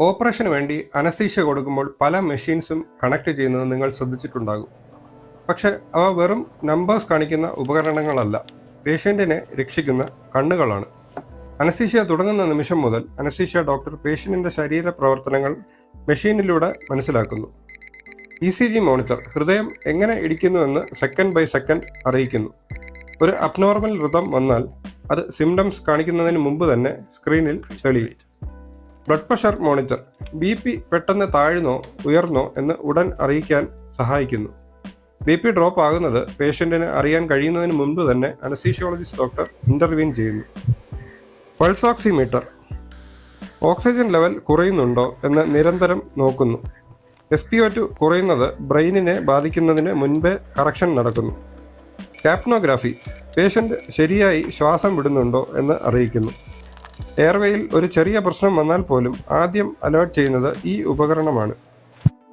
ഓപ്പറേഷന് വേണ്ടി അനസ്തീഷ്യ കൊടുക്കുമ്പോൾ പല മെഷീൻസും കണക്ട് ചെയ്യുന്നത് നിങ്ങൾ ശ്രദ്ധിച്ചിട്ടുണ്ടാകും. പക്ഷെ അവ വെറും നമ്പേഴ്സ് കാണിക്കുന്ന ഉപകരണങ്ങളല്ല. പേഷ്യന്റിനെ രക്ഷിക്കുന്ന കണ്ണുകളാണ്. അനസ്തീഷ്യ തുടങ്ങുന്ന നിമിഷം മുതൽ അനസ്തീഷ്യ ഡോക്ടർ പേഷ്യന്റിന്റെ ശരീര പ്രവർത്തനങ്ങൾ മെഷീനിലൂടെ മനസ്സിലാക്കുന്നു. ഇ സി ജി മോണിറ്റർ ഹൃദയം എങ്ങനെ ഇടിക്കുന്നുവെന്ന് സെക്കൻഡ് ബൈ സെക്കൻഡ് അറിയിക്കുന്നു. ഒരു അബ്നോർമൽ ഋതം വന്നാൽ അത് സിംറ്റംസ് കാണിക്കുന്നതിന് മുമ്പ് തന്നെ സ്ക്രീനിൽ തെളിയും. Blood pressure monitor. B P പെട്ടെന്ന് താഴ്ന്നോ ഉയർന്നോ എന്ന് ഉടൻ അറിയിക്കാൻ സഹായിക്കുന്നു. ബി പി ഡ്രോപ്പ് ആകുന്നത് പേഷ്യന്റിന് അറിയാൻ കഴിയുന്നതിന് മുൻപ് തന്നെ അനസീഷ്യോളജിസ്റ്റ് ഡോക്ടർ ഇന്റർവ്യൂൻ ചെയ്യുന്നു. പൾസ് ഓക്സിമീറ്റർ ഓക്സിജൻ ലെവൽ കുറയുന്നുണ്ടോ എന്ന് നിരന്തരം നോക്കുന്നു. എസ് പി ഒ ടു കുറയുന്നത് ബ്രെയിനിനെ ബാധിക്കുന്നതിന് മുൻപേ കറക്ഷൻ നടക്കുന്നു. ക്യാപ്നോഗ്രാഫി. പേഷ്യന്റ് ശരിയായി ശ്വാസം വിടുന്നുണ്ടോ എന്ന് അറിയിക്കുന്നു. എയർവേയിൽ ഒരു ചെറിയ പ്രശ്നം വന്നാൽ പോലും ആദ്യം അലേർട്ട് ചെയ്യുന്നത് ഈ ഉപകരണമാണ്.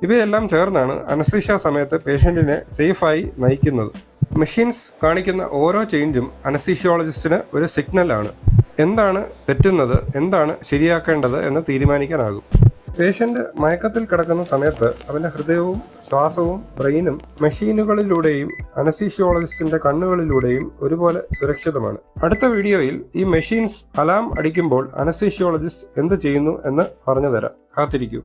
ഇവയെല്ലാം ചേർന്നാണ് അനസ്തീഷ്യ സമയത്ത് പേഷ്യന്റിനെ സേഫായി നയിക്കുന്നത്. മെഷീൻസ് കാണിക്കുന്ന ഓരോ ചേഞ്ചും അനസ്തീഷ്യോളജിസ്റ്റിന് ഒരു സിഗ്നലാണ്. എന്താണ് തെറ്റുന്നത്? എന്താണ് ശരിയാക്കേണ്ടത് എന്ന് തീരുമാനിക്കാനാകും. പേഷ്യന്റ് മയക്കത്തിൽ കിടക്കുന്ന സമയത്ത് അവന്റെ ഹൃദയവും ശ്വാസവും ബ്രെയിനും മെഷീനുകളിലൂടെയും അനസ്തീഷ്യോളജിസ്റ്റിന്റെ കണ്ണുകളിലൂടെയും ഒരുപോലെ സുരക്ഷിതമാണ്. അടുത്ത വീഡിയോയിൽ ഈ മെഷീൻസ് അലാം അടിക്കുമ്പോൾ അനസ്തീഷ്യോളജിസ്റ്റ് എന്ത് ചെയ്യുന്നു എന്ന് പറഞ്ഞുതരാം. കാത്തിരിക്കൂ.